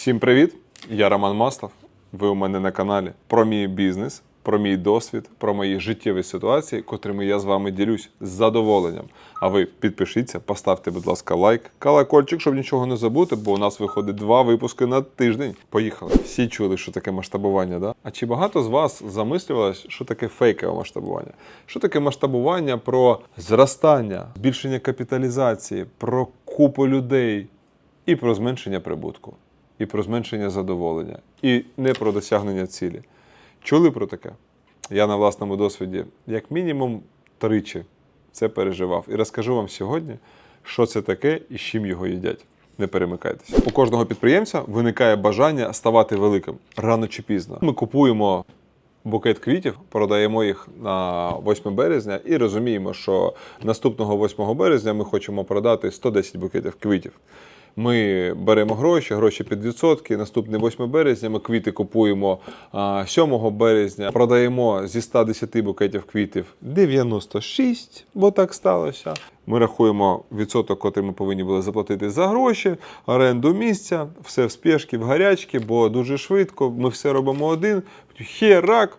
Всім привіт! Я Роман Маслов. Ви у мене на каналі про мій бізнес, про мій досвід, про мої життєві ситуації, котрими я з вами ділюсь з задоволенням. А ви підпишіться, поставте, будь ласка, лайк, колокольчик, щоб нічого не забути, бо у нас виходить два випуски на тиждень. Поїхали. Всі чули, що таке масштабування, да? А чи багато з вас замислювалось, що таке фейкове масштабування? Що таке масштабування про зростання, збільшення капіталізації, про купу людей і про зменшення прибутку? І про зменшення задоволення, і не про досягнення цілі. Чули про таке? Я на власному досвіді, як мінімум, тричі це переживав. І розкажу вам сьогодні, що це таке і з чим його їдять. Не перемикайтеся. У кожного підприємця виникає бажання ставати великим рано чи пізно. Ми купуємо букет квітів, продаємо їх на 8 березня і розуміємо, що наступного 8 березня ми хочемо продати 110 букетів квітів. Ми беремо гроші, гроші під відсотки. Наступний 8 березня ми квіти купуємо а, 7 березня, продаємо зі 110 букетів квітів 96, бо так сталося. Ми рахуємо відсоток, котрий ми повинні були заплатити за гроші, оренду місця, все в спешки, в гарячки, бо дуже швидко. Ми все робимо один. Херак,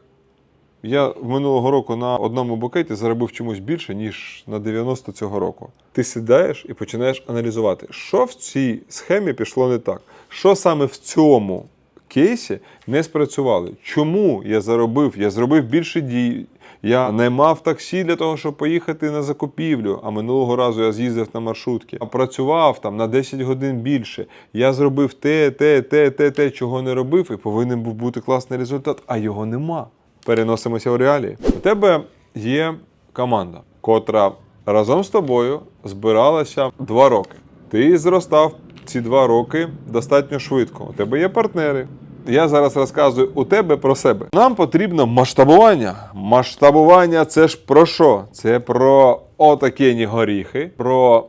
я минулого року на одному букеті заробив чомусь більше, ніж на 90 цього року. Ти сідаєш і починаєш аналізувати, що в цій схемі пішло не так, що саме в цьому кейсі не спрацювали. Чому я заробив? Я зробив більше дій. Я наймав таксі для того, щоб поїхати на закупівлю. А минулого разу я з'їздив на маршрутки. А працював там на 10 годин більше. Я зробив те, те, те, те, те, чого не робив, і повинен був бути класний результат, а його нема переносимося в реалії. У тебе є команда, котра разом з тобою збиралася два роки. Ти зростав ці два роки достатньо швидко. У тебе є партнери. Я зараз розказую у тебе про себе. Нам потрібно масштабування. Масштабування це ж про що? Це про отакені горіхи, про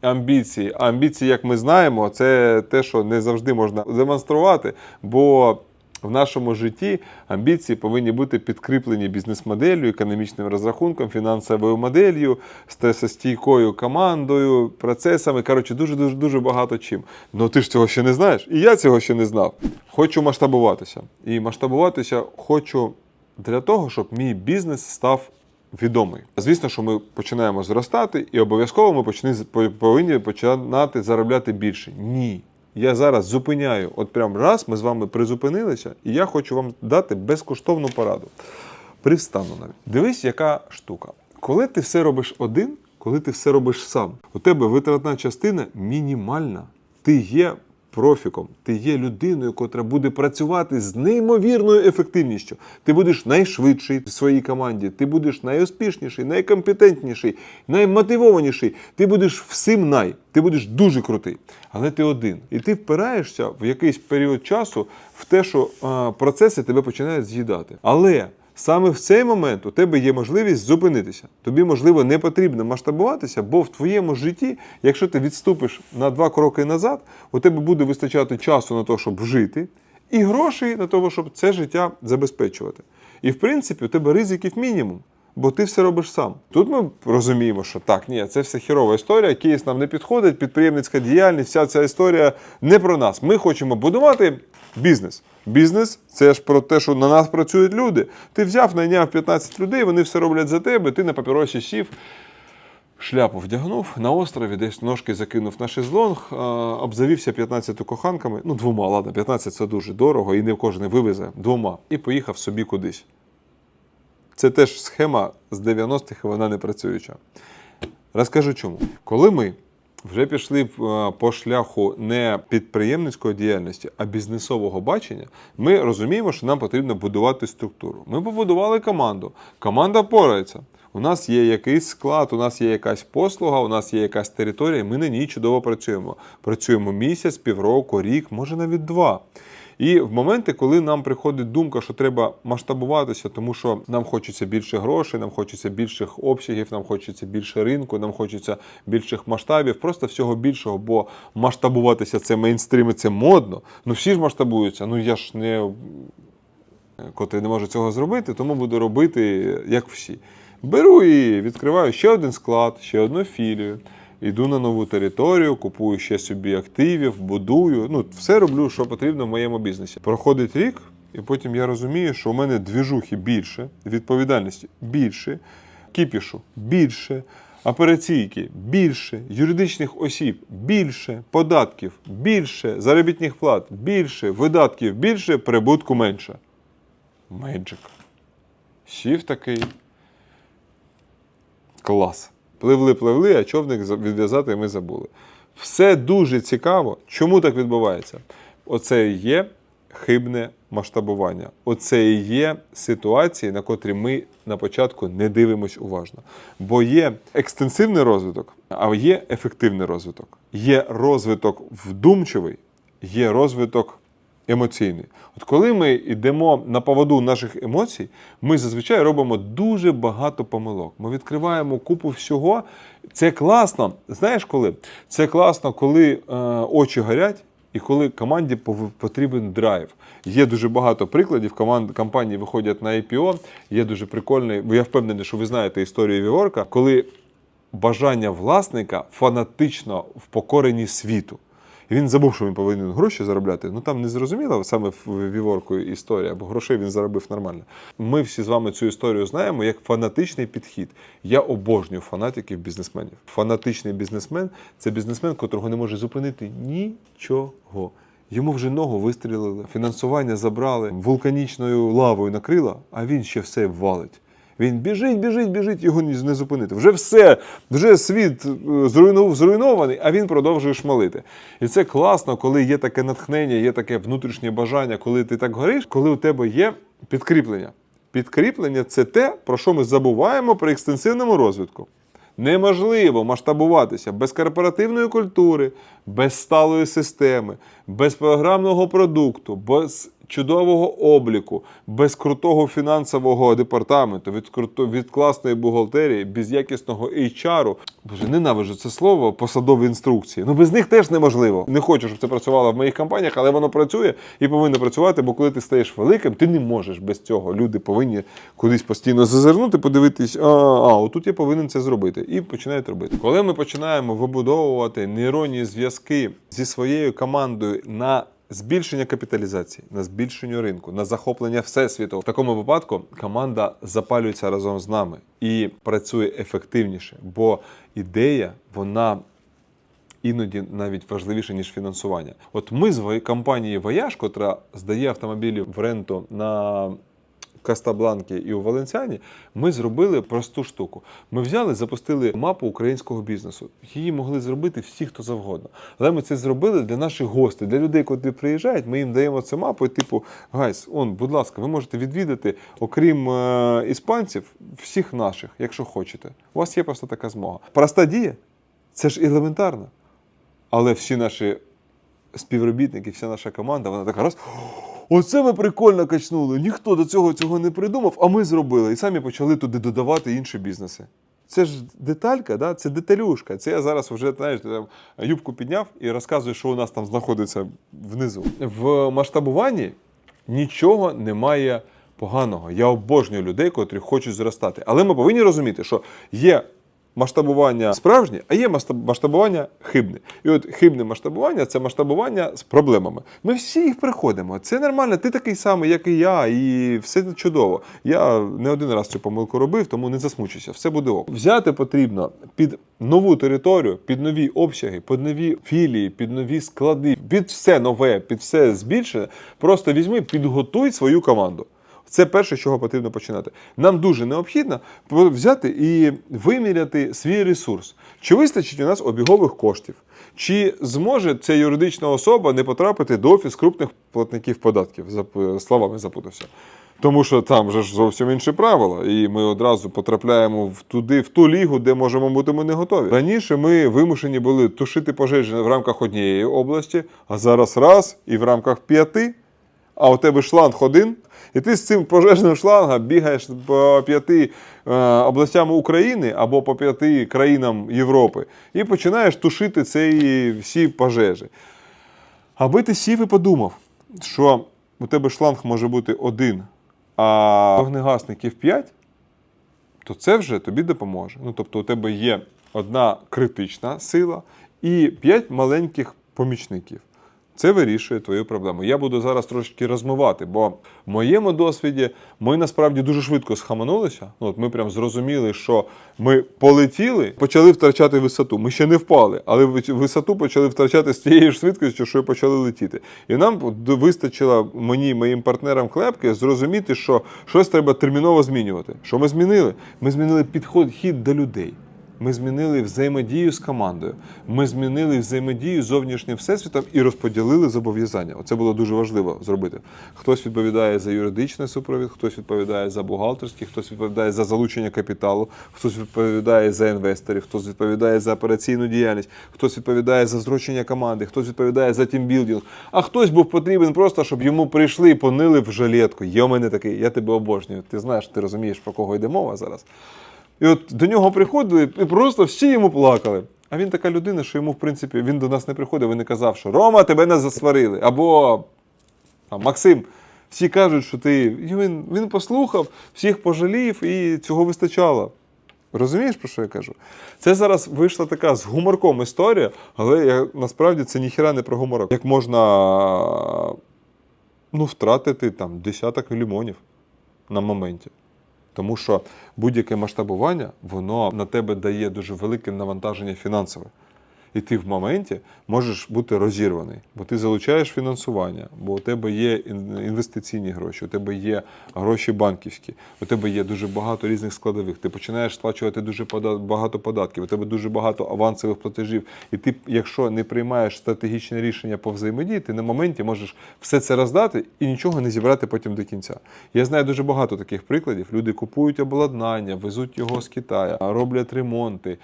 амбіції. Амбіції, як ми знаємо, це те, що не завжди можна демонструвати, бо в нашому житті амбіції повинні бути підкріплені бізнес-моделлю, економічним розрахунком, фінансовою моделлю, стресостійкою командою, процесами. Коротше, дуже дуже дуже багато чим. Ну ти ж цього ще не знаєш, і я цього ще не знав. Хочу масштабуватися. І масштабуватися хочу для того, щоб мій бізнес став відомий. Звісно, що ми починаємо зростати, і обов'язково ми почни, повинні починати заробляти більше. Ні. Я зараз зупиняю, от прям раз ми з вами призупинилися, і я хочу вам дати безкоштовну пораду. Привстану навіть. Дивись, яка штука. Коли ти все робиш один, коли ти все робиш сам, у тебе витратна частина мінімальна. Ти є профіком, ти є людиною, котра буде працювати з неймовірною ефективністю. Ти будеш найшвидший в своїй команді, ти будеш найуспішніший, найкомпетентніший, наймотивованіший. Ти будеш всім най. Ти будеш дуже крутий, але ти один. І ти впираєшся в якийсь період часу в те, що а, процеси тебе починають з'їдати. Але Саме в цей момент у тебе є можливість зупинитися. Тобі, можливо, не потрібно масштабуватися, бо в твоєму житті, якщо ти відступиш на два кроки назад, у тебе буде вистачати часу на те, щоб жити, і грошей на те, щоб це життя забезпечувати. І в принципі, у тебе ризиків мінімум. Бо ти все робиш сам. Тут ми розуміємо, що так, ні, це все хірова історія, кейс нам не підходить, підприємницька діяльність, вся ця історія не про нас. Ми хочемо будувати бізнес. Бізнес це ж про те, що на нас працюють люди. Ти взяв, найняв 15 людей, вони все роблять за тебе, ти на папіросі сів, шляпу вдягнув на острові, десь ножки закинув на шезлонг, обзавівся 15 коханками. Ну, двома, ладно, 15 це дуже дорого, і не кожен вивезе двома. І поїхав собі кудись. Це теж схема з 90-х, і вона не працююча. Розкажу чому. Коли ми вже пішли е, по шляху не підприємницької діяльності, а бізнесового бачення, ми розуміємо, що нам потрібно будувати структуру. Ми побудували команду. Команда порається. У нас є якийсь склад, у нас є якась послуга, у нас є якась територія, ми на ній чудово працюємо. Працюємо місяць, півроку, рік, може навіть два. І в моменти, коли нам приходить думка, що треба масштабуватися, тому що нам хочеться більше грошей, нам хочеться більших обсягів, нам хочеться більше ринку, нам хочеться більших масштабів, просто всього більшого, бо масштабуватися це мейнстрім, це модно. Ну всі ж масштабуються. Ну я ж не котрий не може цього зробити, тому буду робити як всі. Беру і відкриваю ще один склад, ще одну філію. Йду на нову територію, купую ще собі активів, будую. Ну, все роблю, що потрібно в моєму бізнесі. Проходить рік, і потім я розумію, що у мене двіжухи більше, відповідальності більше, кіпішу більше, операційки більше, юридичних осіб більше, податків більше, заробітних плат більше, видатків більше, прибутку менше. Меджик. Сів такий. Клас. Пливли, пливли, а човник за- відв'язати ми забули. Все дуже цікаво. Чому так відбувається? Оце і є хибне масштабування. Оце і є ситуації, на котрі ми на початку не дивимось уважно. Бо є екстенсивний розвиток, а є ефективний розвиток. Є розвиток вдумчивий, є розвиток емоційний. От коли ми йдемо на поводу наших емоцій, ми зазвичай робимо дуже багато помилок. Ми відкриваємо купу всього. Це класно. Знаєш коли? Це класно, коли е, очі горять. І коли команді потрібен драйв, є дуже багато прикладів. Команд компанії виходять на IPO. Є дуже прикольний. бо Я впевнений, що ви знаєте історію Віворка, коли бажання власника фанатично впокорені світу. Він забув, що він повинен гроші заробляти. Ну там не зрозуміло саме в Віворку історія, бо грошей він заробив нормально. Ми всі з вами цю історію знаємо як фанатичний підхід. Я обожнюю фанатиків бізнесменів. Фанатичний бізнесмен це бізнесмен, котрого не може зупинити нічого. Йому вже ногу вистрілили, фінансування забрали, вулканічною лавою накрило, а він ще все валить. Він біжить, біжить, біжить, його не зупинити. Вже все, вже світ е, зруйнований, а він продовжує шмалити. І це класно, коли є таке натхнення, є таке внутрішнє бажання, коли ти так гориш, коли у тебе є підкріплення. Підкріплення це те, про що ми забуваємо при екстенсивному розвитку. Неможливо масштабуватися без корпоративної культури, без сталої системи, без програмного продукту, без чудового обліку, без крутого фінансового департаменту, від, круто, від класної бухгалтерії, без якісного HR. Боже, ненавиджу це слово, посадові інструкції. Ну без них теж неможливо. Не хочу, щоб це працювало в моїх компаніях, але воно працює і повинно працювати, бо коли ти стаєш великим, ти не можеш без цього. Люди повинні кудись постійно зазирнути, подивитись, а, а отут я повинен це зробити. І починають робити. Коли ми починаємо вибудовувати нейронні зв'язки зі своєю командою на Збільшення капіталізації, на збільшення ринку, на захоплення всесвіту. В такому випадку команда запалюється разом з нами і працює ефективніше, бо ідея вона іноді навіть важливіше, ніж фінансування. От ми з компанії Вояж, котра здає автомобілі в ренту на Кастабланки і у Валенціані, ми зробили просту штуку. Ми взяли, запустили мапу українського бізнесу. Її могли зробити всі, хто завгодно. Але ми це зробили для наших гостей, для людей, котрі приїжджають. Ми їм даємо цю мапу, і типу, гайс, он, будь ласка, ви можете відвідати, окрім е, іспанців, всіх наших, якщо хочете. У вас є просто така змога. Проста дія, це ж елементарно. Але всі наші співробітники, вся наша команда, вона така раз. Оце ми прикольно качнули. Ніхто до цього цього не придумав, а ми зробили. І самі почали туди додавати інші бізнеси. Це ж деталька, да? це деталюшка. Це я зараз вже знаєш, там, юбку підняв і розказую, що у нас там знаходиться внизу. В масштабуванні нічого немає поганого. Я обожнюю людей, котрі хочуть зростати. Але ми повинні розуміти, що є масштабування справжнє, а є масштаб- масштабування хибне. І от хибне масштабування це масштабування з проблемами. Ми всі їх приходимо. Це нормально. Ти такий самий, як і я, і все чудово. Я не один раз цю помилку робив, тому не засмучуйся. Все буде ок. Взяти потрібно під нову територію, під нові обсяги, під нові філії, під нові склади, під все нове, під все збільшене. Просто візьми, підготуй свою команду. Це перше, з чого потрібно починати. Нам дуже необхідно взяти і виміряти свій ресурс. Чи вистачить у нас обігових коштів? Чи зможе ця юридична особа не потрапити до офіс крупних платників податків? Словами запутався. Тому що там же ж зовсім інші правила, і ми одразу потрапляємо в туди, в ту лігу, де можемо бути ми не готові. Раніше ми вимушені були тушити пожежі в рамках однієї області, а зараз раз і в рамках п'яти а у тебе шланг один, і ти з цим пожежним шлангом бігаєш по п'яти е, областям України або по п'яти країнам Європи і починаєш тушити ці всі пожежі. Аби ти сів і подумав, що у тебе шланг може бути один, а вогнегасників 5, то це вже тобі допоможе. Ну, тобто, у тебе є одна критична сила і п'ять маленьких помічників. Це вирішує твою проблему. Я буду зараз трошки розмивати, бо в моєму досвіді ми насправді дуже швидко схаменулися. Ну, от ми прям зрозуміли, що ми полетіли, почали втрачати висоту. Ми ще не впали, але висоту почали втрачати з тією ж швидкістю, що почали летіти. І нам вистачило мені, моїм партнерам клепки, зрозуміти, що щось треба терміново змінювати. Що ми змінили? Ми змінили підхід до людей. Ми змінили взаємодію з командою. Ми змінили взаємодію з зовнішнім всесвітом і розподілили зобов'язання. Оце було дуже важливо зробити. Хтось відповідає за юридичний супровід, хтось відповідає за бухгалтерський, хтось відповідає за залучення капіталу, хтось відповідає за інвесторів, хтось відповідає за операційну діяльність, хтось відповідає за зрощення команди, хтось відповідає за тімбілдинг, а хтось був потрібен просто, щоб йому прийшли і понили в жилетку. Є мене такий, я тебе обожнюю. Ти знаєш, ти розумієш, про кого йде мова зараз. І от до нього приходили і просто всі йому плакали. А він така людина, що йому, в принципі, він до нас не приходив і не казав, що Рома, тебе не засварили. Або там, Максим, всі кажуть, що ти. І він, він послухав, всіх пожалів, і цього вистачало. Розумієш, про що я кажу? Це зараз вийшла така з гуморком історія, але я, насправді це ніхіра не про гуморок. Як можна ну, втратити там десяток лімонів на моменті. Тому що будь-яке масштабування, воно на тебе дає дуже велике навантаження фінансове. І ти в моменті можеш бути розірваний, бо ти залучаєш фінансування, бо у тебе є інвестиційні гроші, у тебе є гроші банківські, у тебе є дуже багато різних складових. Ти починаєш сплачувати дуже багато податків, у тебе дуже багато авансових платежів. І ти, якщо не приймаєш стратегічне рішення по взаємодії, ти на моменті можеш все це роздати і нічого не зібрати потім до кінця. Я знаю дуже багато таких прикладів. Люди купують обладнання, везуть його з Китаю, роблять ремонти.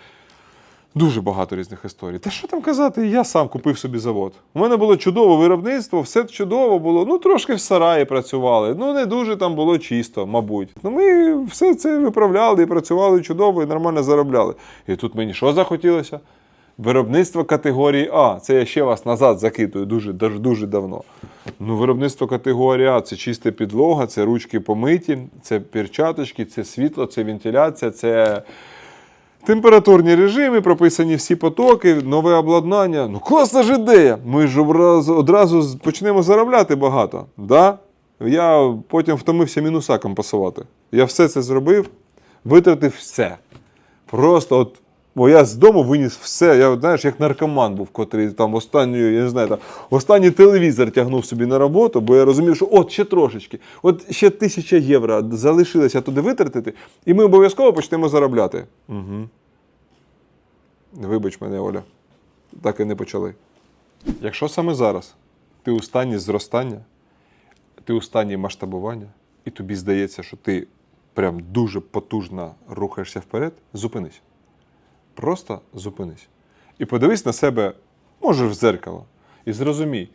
Дуже багато різних історій. Та що там казати, я сам купив собі завод. У мене було чудове виробництво, все чудово було. Ну, трошки в сараї працювали. Ну, не дуже там було чисто, мабуть. Ну, ми все це виправляли і працювали чудово, і нормально заробляли. І тут мені що захотілося? Виробництво категорії А. Це я ще вас назад закидую дуже, дуже, давно. Ну, виробництво категорії А це чиста підлога, це ручки помиті, це перчаточки, це світло, це вентиляція, це. Температурні режими, прописані всі потоки, нове обладнання. Ну, класна ж ідея! Ми ж одразу, одразу почнемо заробляти багато. Да? Я потім втомився мінуса компасувати. Я все це зробив, витратив все. Просто от. Бо я з дому виніс все. Я, знаєш, як наркоман був, котрий там останню, я не знаю, там, останній телевізор тягнув собі на роботу, бо я розумів, що от ще трошечки, от ще тисяча євро залишилося туди витратити, і ми обов'язково почнемо заробляти. Угу. Вибач мене, Оля. Так і не почали. Якщо саме зараз ти у стані зростання, ти у стані масштабування, і тобі здається, що ти прям дуже потужно рухаєшся вперед, зупинись. Просто зупинись. І подивись на себе, може, в дзеркало, і зрозумій,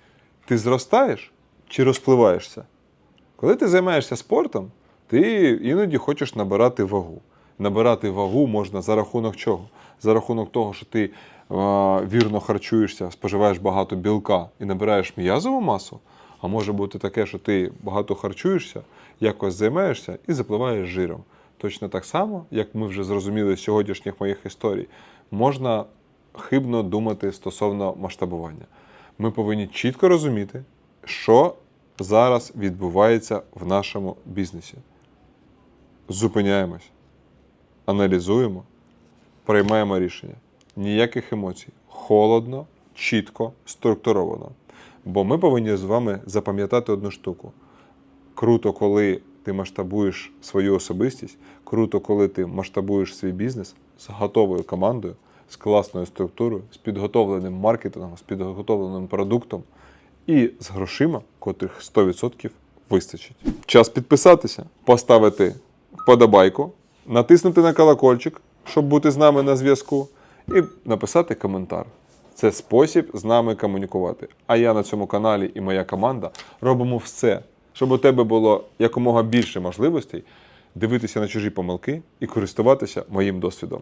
ти зростаєш чи розпливаєшся. Коли ти займаєшся спортом, ти іноді хочеш набирати вагу. Набирати вагу можна за рахунок чого? За рахунок того, що ти вірно харчуєшся, споживаєш багато білка і набираєш м'язову масу. А може бути таке, що ти багато харчуєшся, якось займаєшся і запливаєш жиром. Точно так само, як ми вже зрозуміли з сьогоднішніх моїх історій, можна хибно думати стосовно масштабування. Ми повинні чітко розуміти, що зараз відбувається в нашому бізнесі. Зупиняємось, аналізуємо, приймаємо рішення. Ніяких емоцій. Холодно, чітко, структуровано. Бо ми повинні з вами запам'ятати одну штуку. Круто, коли ти масштабуєш свою особистість, круто, коли ти масштабуєш свій бізнес з готовою командою, з класною структурою, з підготовленим маркетингом, з підготовленим продуктом і з грошима, котрих 100% вистачить. Час підписатися, поставити вподобайку, натиснути на колокольчик, щоб бути з нами на зв'язку, і написати коментар. Це спосіб з нами комунікувати. А я на цьому каналі і моя команда робимо все, щоб у тебе було якомога більше можливостей дивитися на чужі помилки і користуватися моїм досвідом.